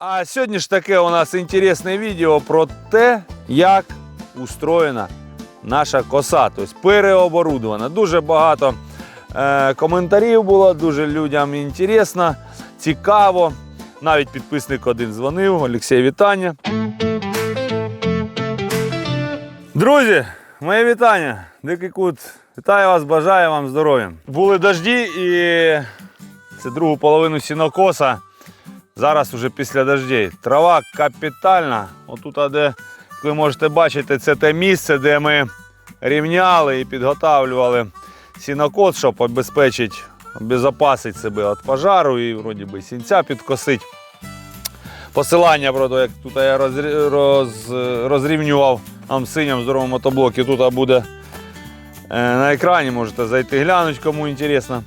А сьогодні ж таке у нас інтересне відео про те, як устроєна наша коса, тобто переоборудована. Дуже багато е, коментарів було, дуже людям інтересно, цікаво. Навіть підписник один дзвонив, Олексій, вітання. Друзі, моє вітання. Дикий кут. Вітаю вас, бажаю вам здоров'я. Були дожді і це другу половину сінокоса. Зараз уже після дождей. Трава капітальна. Отут, де, ви можете бачити, це те місце, де ми рівняли і підготавлювали сінокос, щоб обезпечити, обезопасити себе від пожару і вроді би сінця підкосити. Посилання, правда, як тут я розрі- роз, розрівнював нам синім здоровому мотоблокі, тут буде е, на екрані, можете зайти глянути, кому інтересно.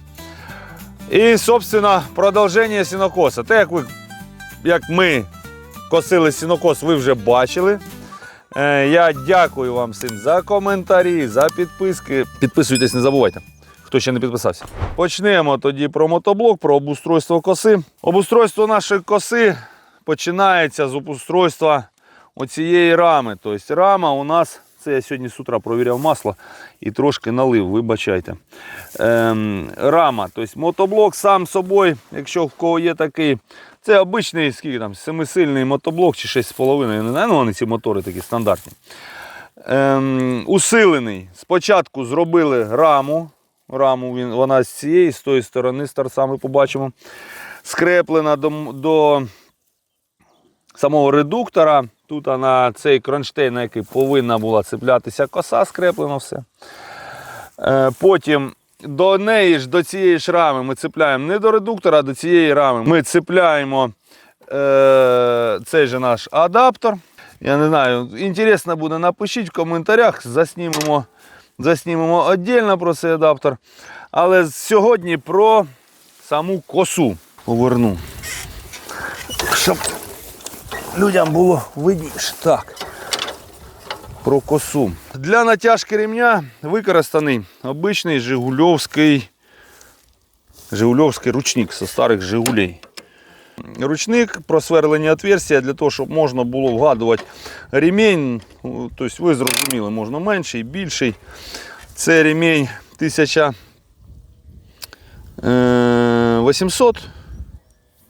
І, собственно, продовження сінокоса. Те, як, ви, як ми косили сінокос, ви вже бачили. Е, я дякую вам всім за коментарі, за підписки. Підписуйтесь, не забувайте. Хто ще не підписався. Почнемо тоді про мотоблок, про обустройство коси. Обустройство нашої коси починається з обустройства оцієї рами. Тобто рама у нас, це я сьогодні з утра провіряв масло і трошки налив, вибачайте. Ем, рама, тобто мотоблок сам собою, якщо в кого є такий, це обичний скільки там, семисильний мотоблок чи 6,5, я не знаю, ну вони ці мотори такі стандартні. Ем, усилений. Спочатку зробили раму. Раму він, вона з цієї, з тої сторони, з торцами побачимо. Скреплена до, до самого редуктора. Тут на цей кронштейн, на який повинна була цеплятися коса, скреплено все. Е, Потім до неї ж, до цієї ж рами ми цепляємо не до редуктора, а до цієї рами. Ми цепляємо е, цей же наш адаптер. Я не знаю, інтересно буде, напишіть в коментарях, заснімемо, заснімемо віддільно про цей адаптер. Але сьогодні про саму косу поверну. Щоб людям було видніше. Так. Про косу. Для натяжки ремня використаний обичний Жигульовський, Жигульовський ручник зі старих Жигулей. Ручник, просверлені отверстия для того, щоб можна було вгадувати ремінь. Тобто ви зрозуміли, можна менший, більший. Це ремінь 1800.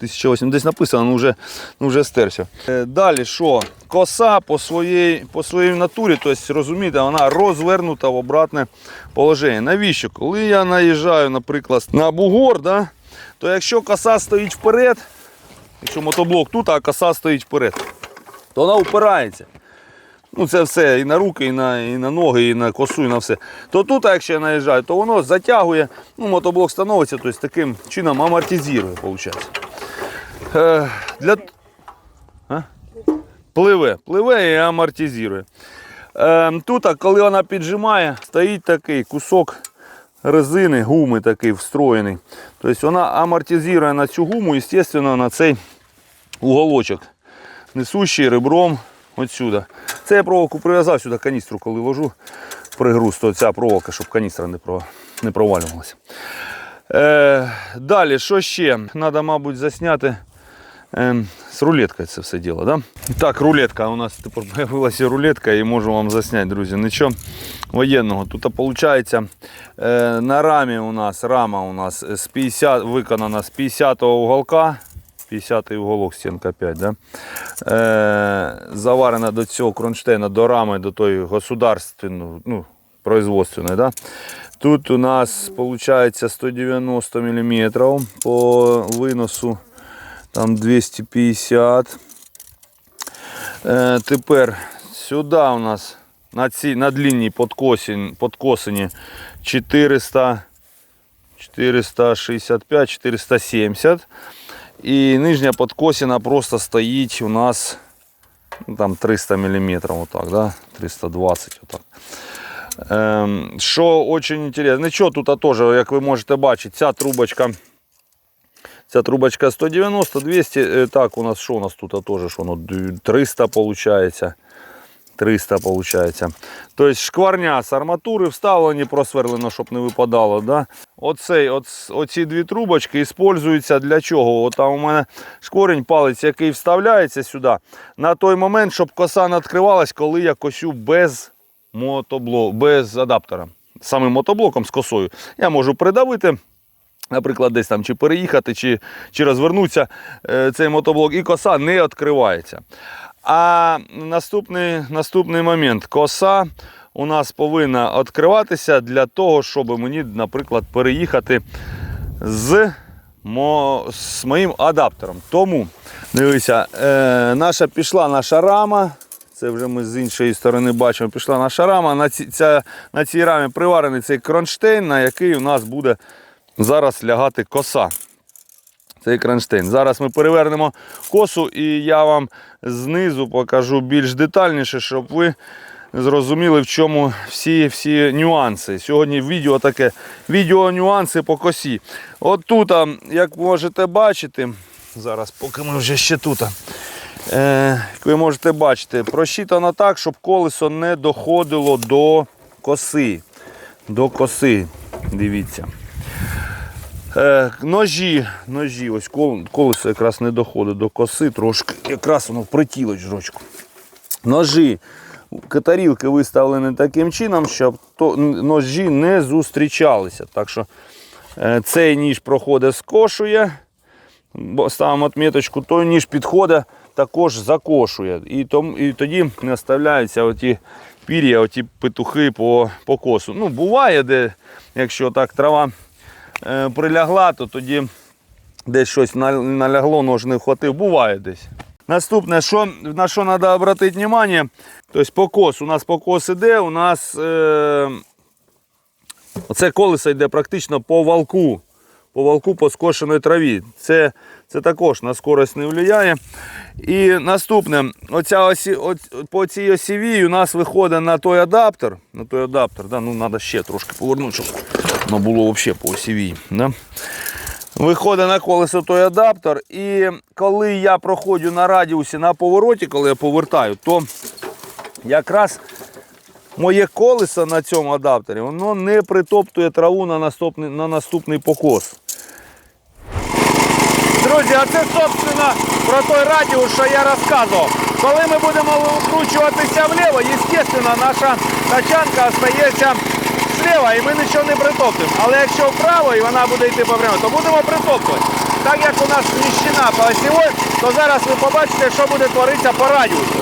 1008, десь написано, ну вже, ну вже стерся. Е, Далі що? Коса по своїй, по своїй натурі, тобто, розумієте, вона розвернута в обратне положення. Навіщо? Коли я наїжджаю, наприклад, на бугор, да, то якщо коса стоїть вперед, якщо мотоблок тут, а коса стоїть вперед, то вона впирається. Ну, це все і на руки, і на, і на ноги, і на косу, і на все. То тут, якщо я наїжджаю, то воно затягує, ну, мотоблок становиться, тобто таким чином амортизує, виходить. Е, для... Пливе, пливе і амортизує. Е, тут, коли вона піджимає, стоїть такий кусок резини, гуми такий встроєний. Тобто вона амортизує на цю гуму, звісно, на цей уголочок, несущий ребром отсюда. Це я проволоку прив'язав сюди каністру, коли ложу пригруз, то ця проволока, щоб каністра не, не провалювалася. Е, далі, що ще? Треба, мабуть, засняти е, з рулеткою це все діло. Да? Так, рулетка. У нас тепер з'явилася рулетка і можу вам засняти, друзі. Нічого воєнного. Тут виходить, е, на рамі у нас рама у нас з 50, виконана з 50-го уголка. 50-й уголок, стінка 5, да? е, заварена до цього кронштейна, до рами, до тої государственної, ну, производственної. Да? Тут у нас виходить 190 мм по виносу там 250. Е, тепер сюди у нас на цій на длинній подкосі, подкосині 400, 465, 470. І нижня подкосина просто стоїть у нас ну, там 300 мм, отак, да? 320 отак. Ем, що дуже інтересно, нічого тут теж, як ви можете бачити, ця трубочка. Ця трубочка 190, 200. е, Так, у нас що у нас тут теж? Що, ну, 300 виходить. 300 виходить. Тобто шкварня з арматури вставлені, просверлено, щоб не випадало. Да? Оцей, оц, оці дві трубочки використовуються для чого? От там у мене шкорінь палець, який вставляється сюди, на той момент, щоб коса не відкривалась, коли я косю без мотобло, без адаптера. Самим мотоблоком з косою. Я можу придавити. Наприклад, десь там чи переїхати, чи, чи розвернутися е, цей мотоблок, і коса не відкривається. А наступний, наступний момент. Коса у нас повинна відкриватися для того, щоб мені, наприклад, переїхати з, мо, з моїм адаптером. Тому, дивися, е, наша пішла наша рама. Це вже ми з іншої сторони бачимо. Пішла наша рама. На, ці, ця, на цій рамі приварений цей кронштейн, на який у нас буде зараз лягати коса. Цей кронштейн. Зараз ми перевернемо косу і я вам знизу покажу більш детальніше, щоб ви зрозуміли, в чому всі, всі нюанси. Сьогодні відео таке, відео нюанси по косі. От тут, як можете бачити, зараз поки ми вже ще тут. Е, як ви можете бачити, просчитано так, щоб колесо не доходило до коси. До коси. Дивіться. Е, ножі, ножі, ось кол- колесо якраз не доходить до коси, трошки якраз воно впритіло жрочку. Ножі, катарілки виставлені таким чином, щоб то, ножі не зустрічалися. Так що е, цей ніж проходить, скошує, ставимо отметочку, той ніж підходить, також закошує. І, том, і тоді не оставляються оті пір'я, оті петухи по, по косу. Ну, буває, де, якщо так трава прилягла, то тоді десь щось налягло, нож не вхватив, буває десь. Наступне, що, на що треба звернути увагу, тобто покос. У нас покос іде, у нас е, оце колесо йде практично по валку. По валку по скошеної траві. Це, це також на скорость не впливає. І наступне, оця осі, от, по цій осіві у нас виходить на той адаптер. На той адаптер, да, ну треба ще трошки повернути, щоб воно було взагалі по осіві. Да? Виходить на колесо той адаптер. І коли я проходжу на радіусі на повороті, коли я повертаю, то якраз моє колесо на цьому адаптері воно не притоптує траву на наступний, на наступний покос. Друзі, а це, собственно, про той радіус, що я розказував. Коли ми будемо викручуватися вліво, звісно, наша тачанка остається зліва і ми нічого не притоптуємо. Але якщо вправо і вона буде йти попрямо, то будемо притоптувати. Так як у нас сміщена по осівой, то зараз ви побачите, що буде творитися по радіусу.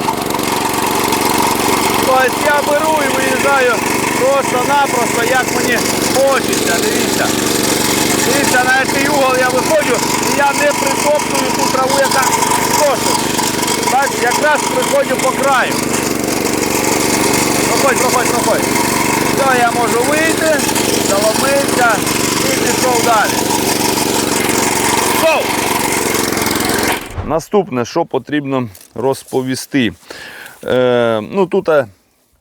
Тобто я беру і виїжджаю просто-напросто, як мені хочеться. Дивіться. Дивіться, на цей угол я виходжу і я не притоптую ту траву, яка скошена. Так, якраз приходжу по краю. Проходь, проходь, проходь. Все, я можу вийти, заломитися і пішов далі. Гоу! Наступне, що потрібно розповісти. Е, ну, тут е,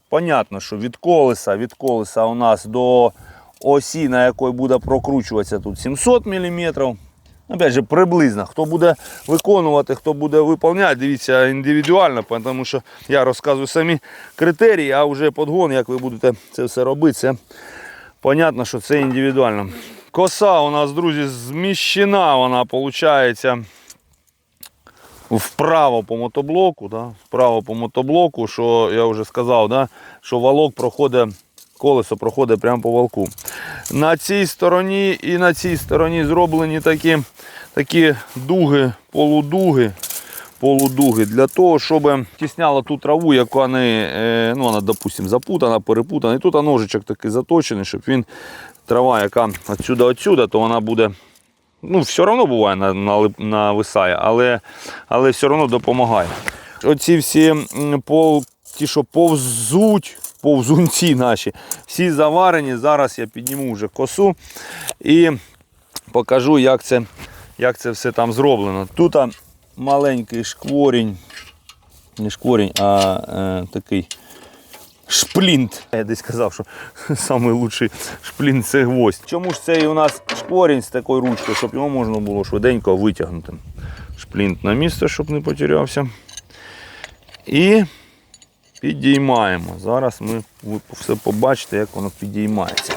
понятно, що від колеса, від колеса у нас до осі, на якої буде прокручуватися тут 700 мм. Опять же, приблизно. Хто буде виконувати, хто буде виконувати, дивіться індивідуально, тому що я розказую самі критерії, а вже подгон, як ви будете це все робити, це понятно, що це індивідуально. Коса у нас, друзі, зміщена, вона виходить вправо по мотоблоку, да, вправо по мотоблоку, що я вже сказав, да, що валок проходить, колесо проходить прямо по валку. На цій стороні і на цій стороні зроблені такі, такі дуги, полудуги. Полудуги для того, щоб тісняло ту траву, яка не, е, ну, вона, допустим, запутана, перепутана. І тут ножичок такий заточений, щоб він трава, яка отсюда отсюда, то вона буде ну, все одно буває на, на, нависає, але, але все одно допомагає. Оці всі пол, ті, що повзуть, повзунці наші, всі заварені. Зараз я підніму вже косу і покажу, як це, як це все там зроблено. Тут маленький шкворінь, не шкворінь, а е, такий шплінт. Я десь казав, що найкращий шплінт це гвоздь. Чому ж це і у нас шпорінь з такою ручкою, щоб його можна було швиденько витягнути. Шплінт на місце, щоб не потерявся. І підіймаємо. Зараз ми ви все побачите, як воно підіймається.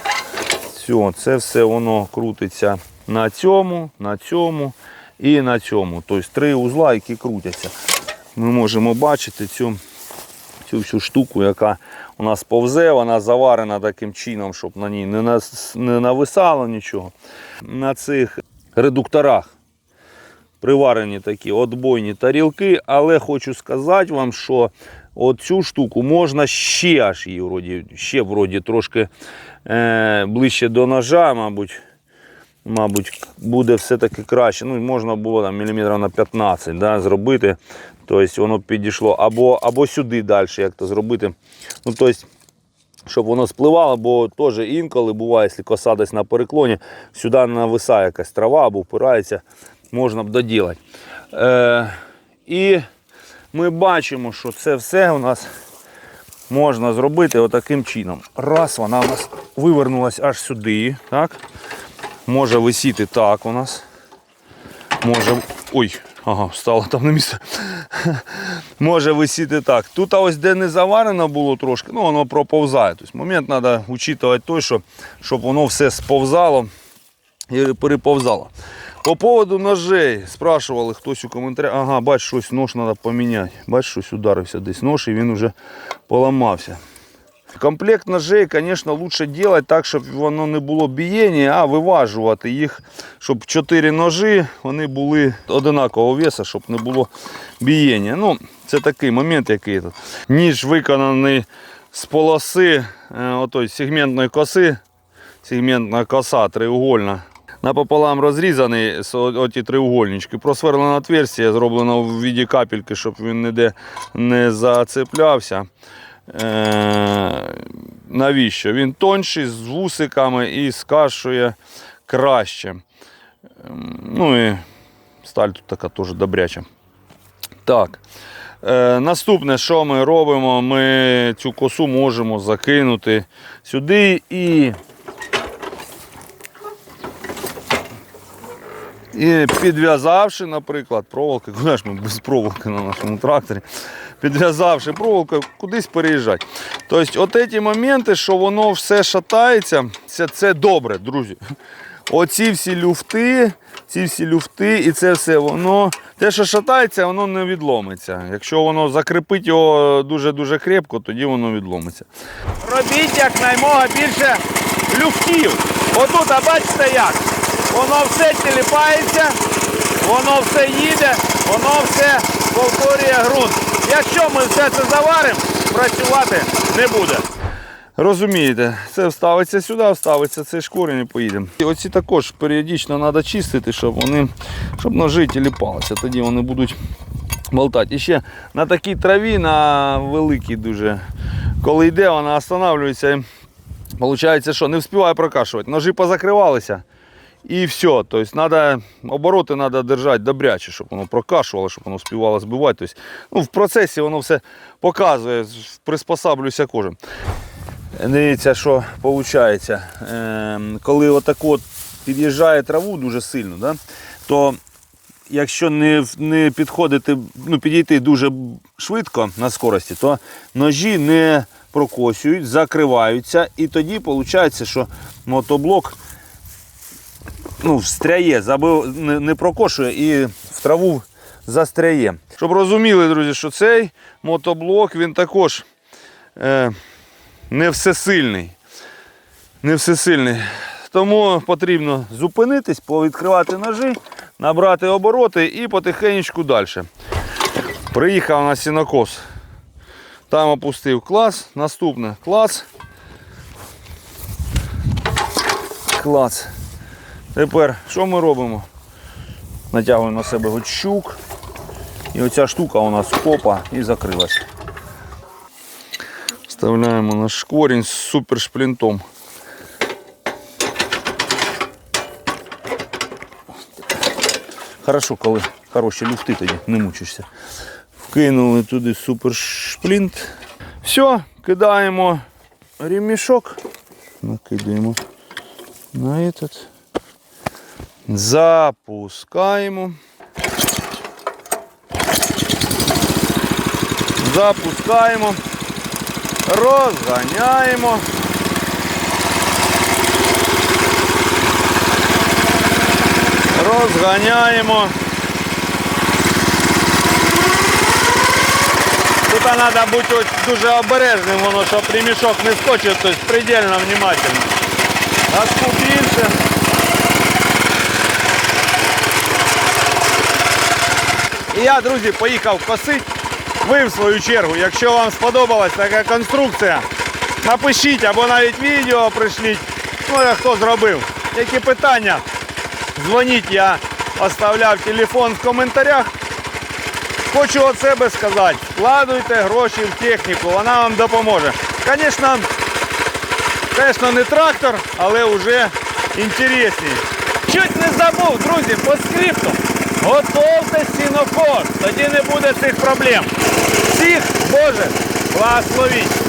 Все, це все воно крутиться на цьому, на цьому і на цьому. Тобто три узла, які крутяться. Ми можемо бачити цю, цю всю штуку, яка у нас повзе, вона заварена таким чином, щоб на ній не, не нависало нічого. На цих редукторах приварені такі отбойні тарілки, але хочу сказати вам, що оцю штуку можна ще аж її вроді, ще вроді трошки е, ближче до ножа, мабуть. Мабуть, буде все-таки краще. Ну, можна було там міліметрів на 15 да, зробити. Тобто воно підійшло або, або сюди далі, як то зробити. Ну, тобто, щоб воно спливало, бо теж інколи буває, якщо коса десь на переклоні, сюди нависає якась трава або впирається, можна б доділати. Е, і ми бачимо, що це все у нас можна зробити отаким чином. Раз, вона у нас вивернулась аж сюди. Так? Може висіти так у нас. Може. Ой, ага, встала там на місце. Може висіти так. Тут ось де не заварено було трошки, ну воно проповзає. Тобто момент треба учитувати той, що, щоб воно все сповзало і переповзало. По поводу ножей спрашували хтось у коментарях. Ага, бач, щось нож треба поміняти. Бач, щось ударився десь нож і він вже поламався. Комплект ножей, звісно, лучше делать так, щоб воно не було бієння, а виважувати їх, щоб чотири ножі вони були одинакового веса, щоб не було бієння. Ну, це такий момент, який тут. Ніж виконаний з полоси е, отой, сегментної коси. Сегментна коса треугольна. Напополам розрізаний оті треугольнички. Просверлена отверстие, зроблено в віді капельки, щоб він ніде не зацеплявся. Е, навіщо? Він тонший, з вусиками і скашує краще. Ем, Ну і сталь тут така теж добряча. Так. Е, наступне, що ми робимо? Ми цю косу можемо закинути сюди і. І підв'язавши, наприклад, проволоки, куди ж ми без проволоки на нашому тракторі, підв'язавши проволоку, кудись переїжджати. Тобто, от ці моменти, що воно все шатається, це, це добре, друзі. Оці всі люфти, ці всі люфти і це все, воно, те, що шатається, воно не відломиться. Якщо воно закріпить його дуже-дуже крепко, тоді воно відломиться. Робіть якнаймога більше люфтів. Отут, а бачите як? Воно все тіліпається, воно все їде, воно все повторює ґрунт. Якщо ми все це заваримо, працювати не буде. Розумієте, це вставиться сюди, вставиться цей шкурень і поїдемо. І оці також періодично треба чистити, щоб вони, щоб ножи тіліпалися, тоді вони будуть болтати. І ще на такій траві, на великій дуже, коли йде, вона останавливається. Получається, що не встигає прокашувати. Ножі позакривалися. І все. Тобто надо, обороти треба держати добряче, щоб воно прокашувало, щоб воно співало збивати. Тобто, ну, в процесі воно все показує, приспосаблюється кожен. Дивіться, що виходить. Ем, коли отак от під'їжджає траву дуже сильно, да, то якщо не, не підходити, ну, підійти дуже швидко на скорості, то ножі не прокосюють, закриваються, і тоді виходить, що мотоблок ну, встряє, забив, не, не прокошує і в траву застряє. Щоб розуміли, друзі, що цей мотоблок він також е, не всесильний. Не всесильний. Тому потрібно зупинитись, повідкривати ножі, набрати обороти і потихеньку далі. Приїхав на сінокос. Там опустив клас. Наступне клас. Клас. Тепер що ми робимо? Натягуємо на себе гучук. І оця штука у нас копа і закрилась. Вставляємо наш корінь з супершплінтом. Хорошо, коли хороші люфти тоді не мучишся. Вкинули туди супершплінт. Все, кидаємо ремішок. Накидаємо на этот. Запускаємо. Запускаємо. Розганяємо. Розганяємо. Тут треба бути ось дуже обережним, воно, щоб ремішок не скочив, тобто предельно внимательно. Газку більше. І я, друзі, поїхав косить. Ви в свою чергу, якщо вам сподобалась така конструкція, напишіть або навіть відео пришліть. Ну, як хто зробив. Які питання? Дзвоніть, я оставляв телефон в коментарях. Хочу від себе сказати, вкладуйте гроші в техніку, вона вам допоможе. Звісно, звісно, не трактор, але вже інтересніше. Чуть не забув, друзі, по скрипту. Готовте сінокос, тоді не буде цих проблем. Всіх, Боже, благословіть!